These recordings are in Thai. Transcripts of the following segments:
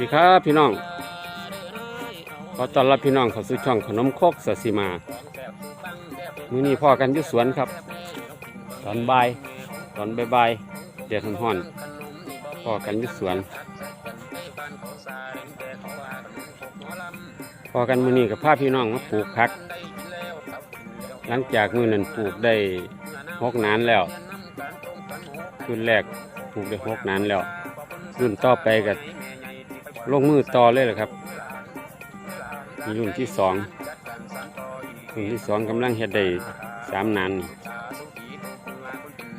ดีครับพี่น้อง ขอต้อนรับพี่น้องเข้าสู่ช่องขนมครกสสิมา มื้อนี้พ่อกันอยุสวนครับ ตอนบ่าย ตอนบ่ายๆแดดร้อนๆพ่อกันอยุสวนพ่อกันมื้อนี้กับพาพี่น้องมาปลูกผัก หลังจากมื้อนั้นปลูกได้หกนานแล้วรุ่นแรกปลูกได้หกนานแล้วรุ่นต่อไปกับ ลงมือต่อเลยเหรอครับมีรุ่นที่สองรุ่นที่สองกำลังเฮ็ดได้สามนานนี่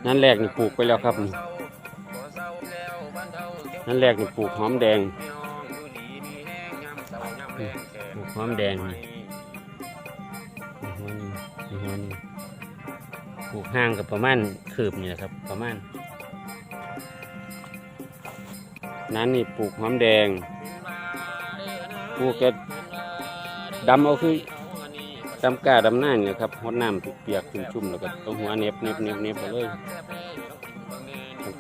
นั่นแรกนี่ปลูกไปแล้วครับนี่นั่นแรกนี่ปลูกหอมแดงปลูกหอมแดงนี่หัวนี่นี่หัวนี่ปลูกห่างกับประมาณคืบนี่แหละครับ ประมาณ นั้นนี่ปลูกหอมแดง ปลูกก็ดำเอาคือดำกาดำหน้าเนี่ยครับหดน้ำเปียกๆชุ่มๆแล้วก็ต้องหัวเน็บเน็บเน็บเน็บไปเลย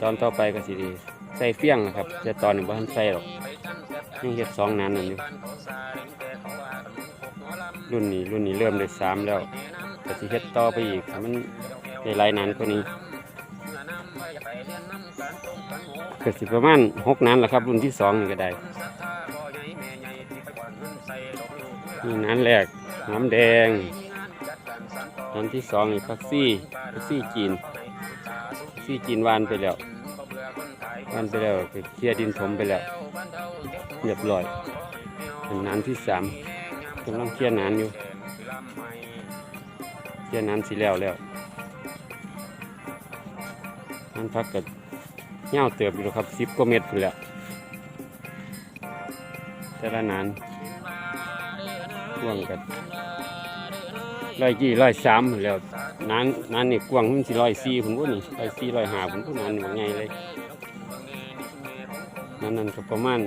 ตอนต่อไปก็สิดีใส่เฟี้ยงนะครับแต่ตอนนี้บ่ทันใส่หรอกยังเฮ็ดสองนั่นอยู่รุ่นนี้รุ่นนี้เริ่มได้สามแล้วก็สิเฮ็ดต่อไปอีกมันได้หลายนานกว่านี้ เกิดสิประมาณหกนั้นแหละครับ รุ่นที่สองนี่ก็ได้นี่นั้นแรกน้ำแดงนั้นที่สองนี่พักซี่พักซี่จีนพักซี่จีนวานไปแล้ววานไปแล้วเคลียดินถมไปแล้วเรียบร้อยนน้ำที่สามกำลังเคลียร์น้ำอยู่เคลียร์น้ำสีแล้วแล้วนั้นพักกับ เงาเติบอยู่ครับสิบกว่าเมตรพุ่นแหล้วแต่ละนานกว้างกันร้อยยี่ร้อยสามแล้วนานนานนี่กว้างมันสิร้อยสี่พุ่นพุ่นนี่ร้อยสี่ร้อยห้าพุ่นพุ่นานนี่ว่าไงเลยนั่นนั่นก็ประมาณ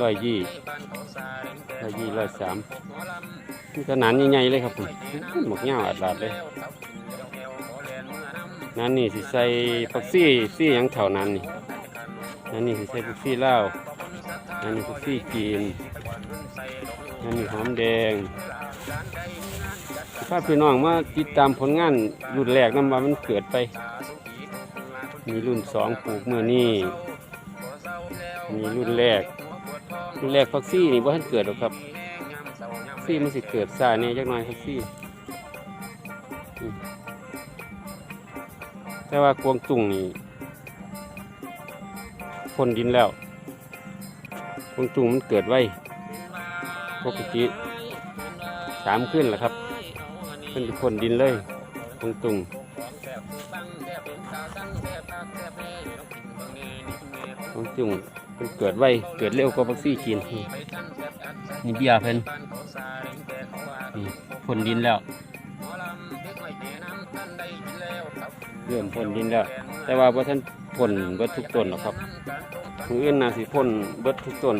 ร้อยยี่ร้อยยี่ร้อยสามนี่ก็นานใหญ่ๆเลยครับผมหมกเงาอัดลาดเลย นั่นนี่สิใส่ผักซี่ซี่ยังแถวนั้นนี่นั่นนี่สิใส่ผักซี่เลานั่นนี่ผักซี่จีนนั่นนี่หอมแดงถ้าพี่น้องมาติดตามผลงานรุ่นแรกนำว่ามันเกิดไป มีรุ่นสองปลูกเมื่อนี้มีรุ่นแรก รุ่นแรกผักซี่นี่ว่าท่านเกิดหรอกครับซี่มันสิเกิดซาเนี่ยจักน่อยผักซี่ แต่ว่ากวงตุงนี่พ่นดินแล้วกวงตุงมันเกิดไว้ปกติสามขึ้นแหละครับขึ้นพ่นดินเลยกวงตุงกวงตุงมันเกิดไว้เกิดเร็วกว่าพักซี่จีนนี่เบียร์เพิ่นนี่พ่นดินแล้ว เริ่มพ่นดินแล้ว แต่ว่าบ่ท่านพ่นเบิดทุกต้นหรอกครับมืออื่นนาสิพ่นเบิดทุกต้น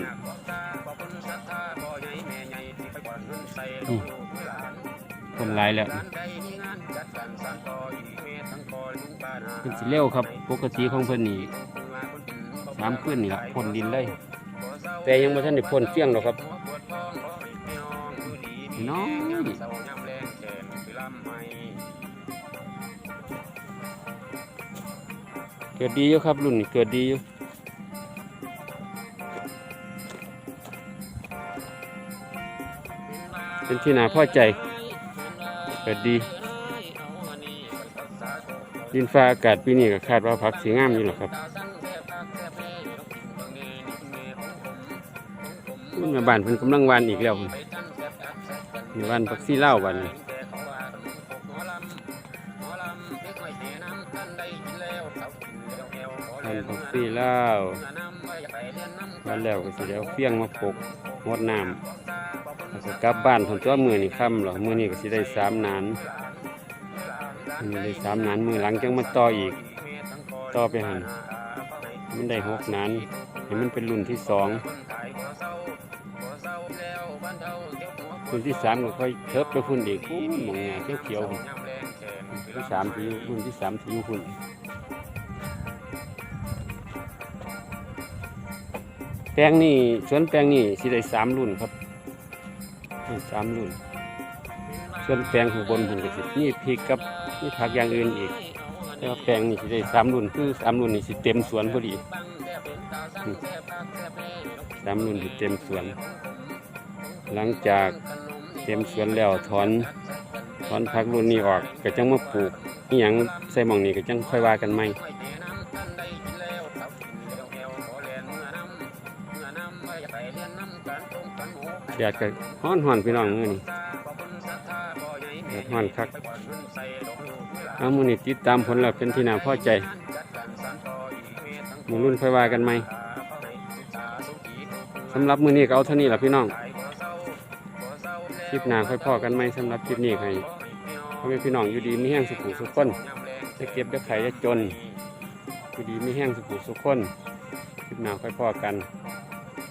พ่นหลายแล้วเป็นสิเร็วครับ ปกติของเพิ่นนี่สามขึ้นนี่ละพ่นดินเลย แต่ยังบ่ท่านได้พ่นเฟี้ยงหรอกครับน้อย เกิดดีอยู่ครับรุ่นนี้เกิดดีอยู่เป็นที่นาพอใจ เกิดดี ดินฟ้าอากาศปีนี้ก็คาดว่าพักสีงามอยู่หรอครับขึ้นมาบ้านเพิ่นกำลังวานอีกแล้ววานพักซี่เล่าวันนี้านพักซี่เล่าววันแล้วก็สิแล้วเฟี้ยงมาปลูกงดน้ำแล้วก็กลับบ้านผลตัวมือนี่ค่ำหรอมือนี่ก็สิได้สามนานมันได้สามนานมือหลังจังมาต่ออีก ต่อไปหันมันได้หกนานเห็นมันเป็นรุ่นที่สองรุ่นที่สามก็ค่อยเทิบไปพุ่นอีกหมองเงี้ยเขียวๆพุ่นที่สามที่รุ่นที่สามที่อยู่พุ่น แปลงนี่สวนแปลงนี่สิได้สามรุ่นครับอืมสามรุ่นส่วนแปลงข้างบนผมก็สิมีพริกกับมีผักอย่างอื่นอีกแต่ว่าแปลงนี่สิได้สามรุ่นคือสามรุ่นนี่สิเต็มสวนพอดีสามรุ่นสิเต็มสวน หลังจากเต็มสวนแล้วถอนถอนผักรุ่นนี้ออกก็จังมาปลูกอหยังใส่หม่องนี้ก็จังค่อยว่ากันใหม แดดก็ฮ้อนฮ้อนพี่น้องมื้อนี้แดดฮ้อนคักเอามื้อนี้ติดตามผลแล้วเป็นที่น่าพอใจมื้อรุ่นค่อยว่ากันใหม่สำหรับมื้อนี้ก็เอาเท่านี้ล่ะพี่น้องคลิปหน้าค่อยพอกันไหมสำหรับคลิปนี้ให้พ่อแม่พี่น้องอยู่ดีมีแห้งสุขุสุขคนจะเก็บจะไข่จะจนอยู่ดีมีแห้งสุขุสุขคนคลิปหน้าค่อยพอกัน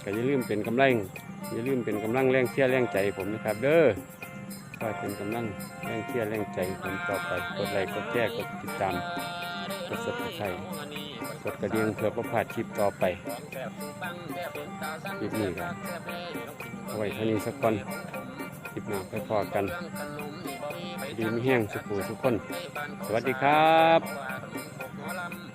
ก็อย่าลืมเป็นกำลัง อย่าลืมเป็นกำลังแรงเชียร์แรงใจผมนะครับ เด้อคอยเป็นกำลังแรงเชียร์แรงใจผมต่อไปกดไลค์กดแชร์กดติดตามกดซับสไครต์กดกระดิ่งเพื่อประพาดคลิปต่อไปคลิปนี้ก็เอาไว้เท่านี้สักก่อนคลิปหน้าไปพอกัน ดีไม่แห้งสุขูทุกคน สวัสดีครับ